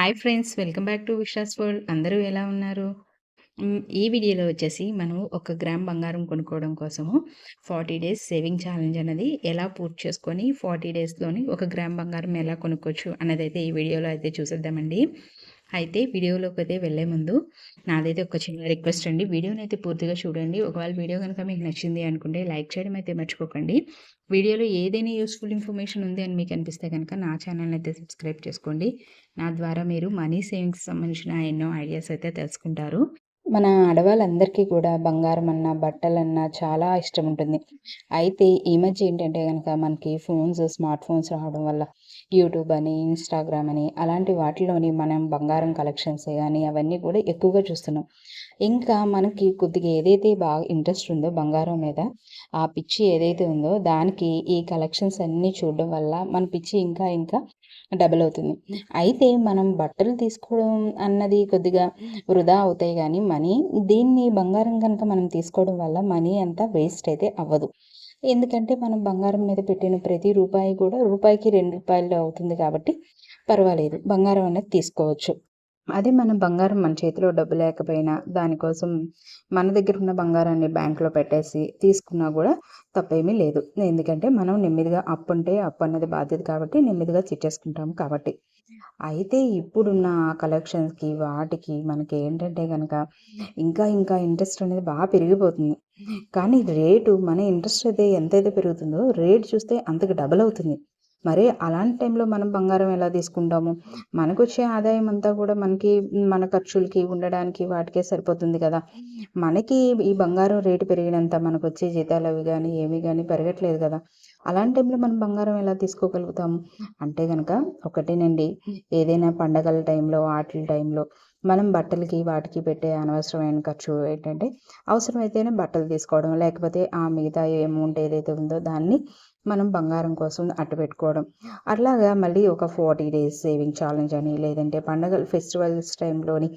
Hi friends welcome back to Visha's world. అందరూ ఎలా ఉన్నారు? ఈ వీడియోలో వచ్చేసి మనం ఒక గ్రామ్ బంగారం కొనుక్కోవడం కోసము ఫార్టీ డేస్ సేవింగ్ ఛాలెంజ్ అనేది ఎలా పూర్తి చేసుకొని ఫార్టీ డేస్లోని ఒక గ్రామ్ బంగారం ఎలా కొనుక్కోవచ్చు అనేది అయితే ఈ వీడియోలో అయితే చూసేద్దామండి. అయితే వీడియోలోకి అయితే వెళ్ళే ముందు నాదైతే ఒక చిన్న రిక్వెస్ట్ అండి. వీడియోని అయితే పూర్తిగా చూడండి. ఒకవేళ వీడియో కనుక మీకు నచ్చింది అనుకుంటే లైక్ చేయడం అయితే మర్చిపోకండి. వీడియోలో ఏదైనా యూస్ఫుల్ ఇన్ఫర్మేషన్ ఉంది అని మీకు అనిపిస్తే కనుక నా ఛానల్ అయితే సబ్స్క్రైబ్ చేసుకోండి. నా ద్వారా మీరు మనీ సేవింగ్స్ సంబంధించిన ఎన్నో ఐడియాస్ అయితే తెలుసుకుంటారు. మన ఆడవాళ్ళందరికీ కూడా బంగారం అన్న బట్టలన్నా చాలా ఇష్టం ఉంటుంది. అయితే ఈ మధ్య ఏంటంటే కనుక మనకి ఫోన్స్ స్మార్ట్ ఫోన్స్ రావడం వల్ల యూట్యూబ్ అని ఇన్స్టాగ్రామ్ అని అలాంటి వాటిలోని మనం బంగారం కలెక్షన్స్ కానీ అవన్నీ కూడా ఎక్కువగా చూస్తున్నాం. ఇంకా మనకి కొద్దిగా ఏదైతే బాగా ఇంట్రెస్ట్ ఉందో బంగారం మీద ఆ పిచ్చి ఏదైతే ఉందో దానికి ఈ కలెక్షన్స్ అన్నీ చూడడం వల్ల మన పిచ్చి ఇంకా ఇంకా డబుల్ అవుతుంది. అయితే మనం బట్టలు తీసుకోవడం అన్నది కొద్దిగా వృధా అవుతాయి కానీ మనీ దీన్ని బంగారం కనుక మనం తీసుకోవడం వల్ల మనీ అంతా వేస్ట్ అయితే అవ్వదు. ఎందుకంటే మనం బంగారం మీద పెట్టిన ప్రతి రూపాయి కూడా రూపాయికి రెండు రూపాయలు అవుతుంది కాబట్టి పర్వాలేదు. బంగారం అనేది తీసుకోవచ్చు. అదే మనం బంగారం మన చేతిలో డబ్బు లేకపోయినా దానికోసం మన దగ్గర ఉన్న బంగారాన్ని బ్యాంకులో పెట్టేసి తీసుకున్నా కూడా తప్పేమీ లేదు. ఎందుకంటే మనం నెమ్మదిగా అప్పు ఉంటే అప్పు అన్నది బాధ్యత కాబట్టి నెమ్మదిగా తీర్చేసుకుంటాం కాబట్టి. అయితే ఇప్పుడున్న కలెక్షన్స్కి వాటికి మనకి ఏంటంటే కనుక ఇంకా ఇంకా ఇంట్రెస్ట్ అనేది బాగా పెరిగిపోతుంది. కానీ రేటు మన ఇంట్రెస్ట్ అయితే ఎంతైతే పెరుగుతుందో రేట్ చూస్తే అంతకు డబల్ అవుతుంది. మరి అలాంటి టైంలో మనం బంగారం ఎలా తీసుకుంటాము? మనకు వచ్చే ఆదాయం అంతా కూడా మనకి మన ఖర్చులకి ఉండడానికి వాటికే సరిపోతుంది కదా. మనకి ఈ బంగారం రేటు పెరిగినంత మనకు వచ్చే జీతాలు అవి కానీ ఏమి కానీ పెరగట్లేదు కదా. అలాంటి టైంలో మనం బంగారం ఎలా తీసుకోగలుగుతాము? అంటే కనుక ఒకటేనండి ఏదైనా పండగల టైంలో ఆటల టైంలో మనం బట్టలకి వాటికి పెట్టే అనవసరమైన ఖర్చు ఏంటంటే అవసరమైతేనే బట్టలు తీసుకోవడం లేకపోతే ఆ మిగతా అమౌంట్ ఏదైతే ఉందో దాన్ని మనం బంగారం కోసం అట్టు పెట్టుకోవడం. అట్లాగా మళ్ళీ ఒక ఫార్టీ డేస్ సేవింగ్ ఛాలెంజ్ అని లేదంటే పండగ ఫెస్టివల్స్ టైంలోని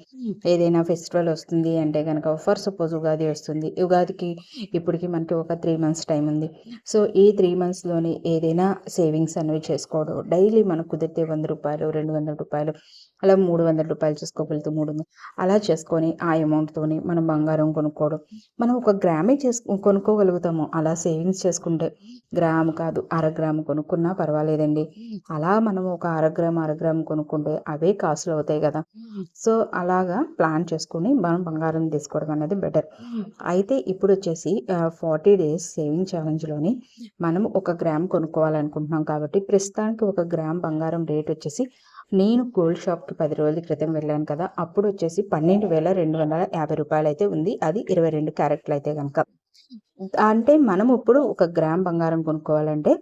ఏదైనా ఫెస్టివల్ వస్తుంది అంటే కనుక ఫర్ సపోజ్ ఉగాది వస్తుంది. ఉగాదికి ఇప్పటికి మనకి ఒక త్రీ మంత్స్ టైం ఉంది. సో ఈ త్రీ మంత్స్లోని ఏదైనా సేవింగ్స్ అనేవి చేసుకోవడం. డైలీ మనకు కుదిరితే వంద రూపాయలు రెండు వందల రూపాయలు అలా మూడు వందల రూపాయలు చేసుకోగలుగుతూ మూడు వందలు. అలా చేసుకొని ఆ అమౌంట్తోని మనం బంగారం కొనుక్కోవడం. మనం ఒక గ్రామే చేసు కొనుక్కోగలుగుతాము. అలా సేవింగ్స్ చేసుకుంటే గ్రాము కాదు అరగ్రాము కొనుక్కున్నా పర్వాలేదండి. అలా మనం ఒక అర గ్రాము అర కొనుక్కుంటే అవే కాసులు అవుతాయి కదా. సో అలాగా ప్లాన్ చేసుకుని మనం బంగారం తీసుకోవడం అనేది బెటర్ అయితే ఇప్పుడు వచ్చేసి ఫార్టీ డేస్ సేవింగ్ ఛాలెంజ్లోని మనం ఒక గ్రామ్ కొనుక్కోవాలనుకుంటున్నాం కాబట్టి ప్రస్తుతానికి ఒక గ్రామ్ బంగారం రేట్ వచ్చేసి నేను గోల్డ్ షాప్కి పది రోజుల క్రితం వెళ్ళాను కదా అప్పుడు వచ్చేసి పన్నెండు వేల రెండు వందల యాభై రూపాయలు అయితే ఉంది. అది ఇరవై రెండు క్యారెట్లు అయితే కనుక అంటే మనం ఇప్పుడు ఒక గ్రామ్ బంగారం కొనుక్కోవాలంటే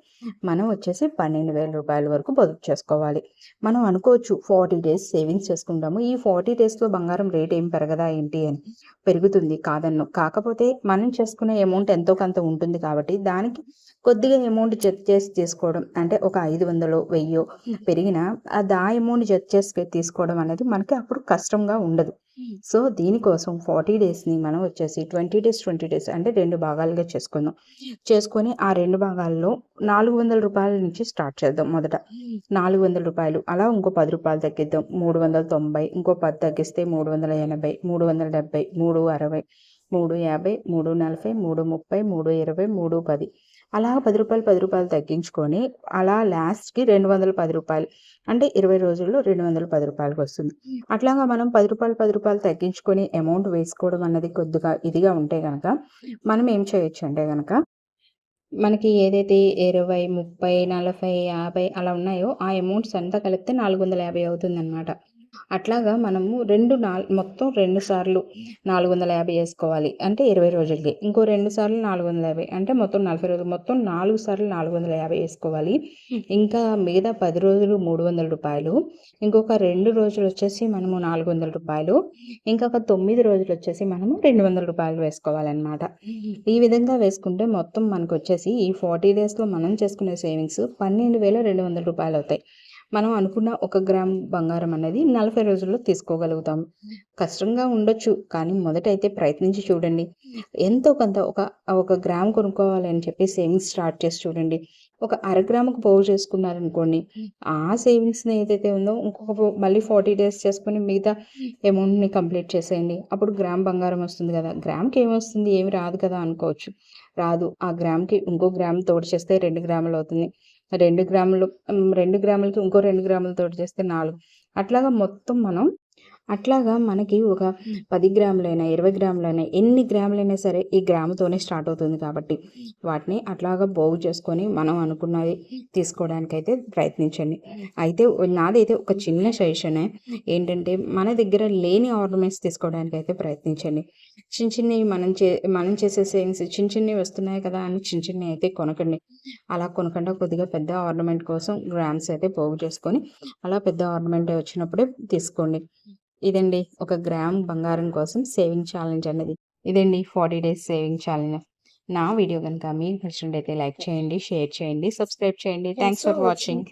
మనం వచ్చేసి పన్నెండు వేల రూపాయల వరకు పొదుపు చేసుకోవాలి. మనం అనుకోవచ్చు ఫార్టీ డేస్ సేవింగ్స్ చేసుకుంటాము. ఈ ఫార్టీ డేస్లో బంగారం రేట్ ఏం పెరగదా ఏంటి అని పెరుగుతుంది కాదన్ను. కాకపోతే మనం చేసుకునే అమౌంట్ ఎంతో కొంత ఉంటుంది కాబట్టి దానికి కొద్దిగా అమౌంట్ జత చేసి తీసుకోవడం అంటే ఒక ఐదు వందలు వెయ్యో పెరిగిన అది ఆ అమౌంట్ జత చేసి తీసుకోవడం అనేది మనకి అప్పుడు కష్టంగా ఉండదు. సో దీనికోసం ఫార్టీ డేస్ని మనం వచ్చేసి ట్వంటీ డేస్ ట్వంటీ డేస్ అంటే రెండు భాగాలుగా చేసుకుందాం. చేసుకొని ఆ రెండు భాగాల్లో నాలుగు వందల రూపాయల నుంచి స్టార్ట్ చేద్దాం మొదట. నాలుగు వందల రూపాయలు అలా ఇంకో పది రూపాయలు తగ్గిద్దాం. మూడు వందల తొంభై ఇంకో పది తగ్గిస్తే మూడు వందల ఎనభై మూడు వందల డెబ్బై మూడు అరవై మూడు యాభై మూడు నలభై మూడు ముప్పై మూడు ఇరవై మూడు పది. అలా పది రూపాయలు పది రూపాయలు తగ్గించుకొని అలా లాస్ట్కి రెండు వందల పది రూపాయలు అంటే ఇరవై రోజుల్లో రెండు వందల పది రూపాయలకి వస్తుంది. అట్లాగా మనం పది రూపాయలు పది రూపాయలు తగ్గించుకొని అమౌంట్ వేసుకోవడం అన్నది కొద్దిగా ఇదిగా ఉంటే కనుక మనం ఏం చేయొచ్చు అంటే కనుక మనకి ఏదైతే ఇరవై ముప్పై నలభై యాభై అలా ఉన్నాయో ఆ అమౌంట్స్ అంతా కలిపితే నాలుగు వందల యాభై అవుతుందన్నమాట. అట్లాగా మనము రెండు నాలుగు మొత్తం రెండు సార్లు నాలుగు వందల యాభై వేసుకోవాలి అంటే ఇరవై రోజులకి. ఇంకో రెండు సార్లు నాలుగు వందల యాభై అంటే మొత్తం నలభై రోజులు. మొత్తం నాలుగు సార్లు నాలుగు వందల యాభై వేసుకోవాలి ఇంకా మిగతా పది రోజులు మూడు వందల రూపాయలు. ఇంకొక రెండు రోజులు వచ్చేసి మనము నాలుగు వందల రూపాయలు. ఇంకొక తొమ్మిది రోజులు వచ్చేసి మనము రెండు వందల రూపాయలు వేసుకోవాలన్నమాట. ఈ విధంగా వేసుకుంటే మొత్తం మనకు వచ్చేసి ఈ ఫార్టీ డేస్లో మనం చేసుకునే సేవింగ్స్ పన్నెండు వేల రెండు వందల రూపాయలు అవుతాయి మనం అనుకున్న ఒక గ్రామ్ బంగారం అనేది నలభై రోజుల్లో తీసుకోగలుగుతాం. కష్టంగా ఉండొచ్చు కానీ మొదట అయితే ప్రయత్నించి చూడండి. ఎంతో కొంత ఒక ఒక గ్రామ్ కొనుక్కోవాలి అని చెప్పి సేవింగ్స్ స్టార్ట్ చేసి చూడండి. ఒక అర గ్రాముకు పోగు చేసుకున్నారనుకోండి ఆ సేవింగ్స్ని ఏదైతే ఉందో ఇంకొక మళ్ళీ ఫార్టీ డేస్ చేసుకుని మిగతా అమౌంట్ని కంప్లీట్ చేసేయండి. అప్పుడు గ్రామ్ బంగారం వస్తుంది కదా గ్రామ్కి ఏమొస్తుంది? ఏమి రాదు కదా అనుకోవచ్చు. రాదు. ఆ గ్రామ్కి ఇంకో గ్రామ్ తోడు చేస్తే రెండు గ్రాములు అవుతుంది. రెండు గ్రాములు రెండు గ్రాములకి ఇంకో రెండు గ్రాములతో చేస్తే నాలుగు. అట్లాగా మొత్తం మనం అట్లాగా మనకి ఒక పది గ్రాములైనా ఇరవై గ్రాములైనా ఎన్ని గ్రాములైనా సరే ఈ గ్రాముతోనే స్టార్ట్ అవుతుంది కాబట్టి వాటిని అట్లాగా బాగు చేసుకొని మనం అనుకున్నది తీసుకోవడానికైతే ప్రయత్నించండి. అయితే నాదైతే ఒక చిన్న సజెషనే ఏంటంటే మన దగ్గర లేని ఆర్నమెంట్స్ తీసుకోవడానికి అయితే ప్రయత్నించండి. చిన్న చిన్నవి మనం చే మనం చేసే సేవింగ్స్ చిన్న చిన్నవి వస్తున్నాయి కదా అని చిన్న చిన్నవి అయితే కొనకండి. అలా కొనకుండా కొద్దిగా పెద్ద ఆర్నమెంట్ కోసం గ్రామ్స్ అయితే పోగు చేసుకొని అలా పెద్ద ఆర్నమెంట్ వచ్చినప్పుడే తీసుకోండి. ఇదండి ఒక గ్రామ్ బంగారం కోసం సేవింగ్ ఛాలెంజ్ అనేది. ఇదండి ఫార్టీ డేస్ సేవింగ్ ఛాలెంజ్ నా వీడియో కనుక మీకు నచ్చినట్టయితే లైక్ చేయండి షేర్ చేయండి సబ్స్క్రైబ్ చేయండి. Thanks for watching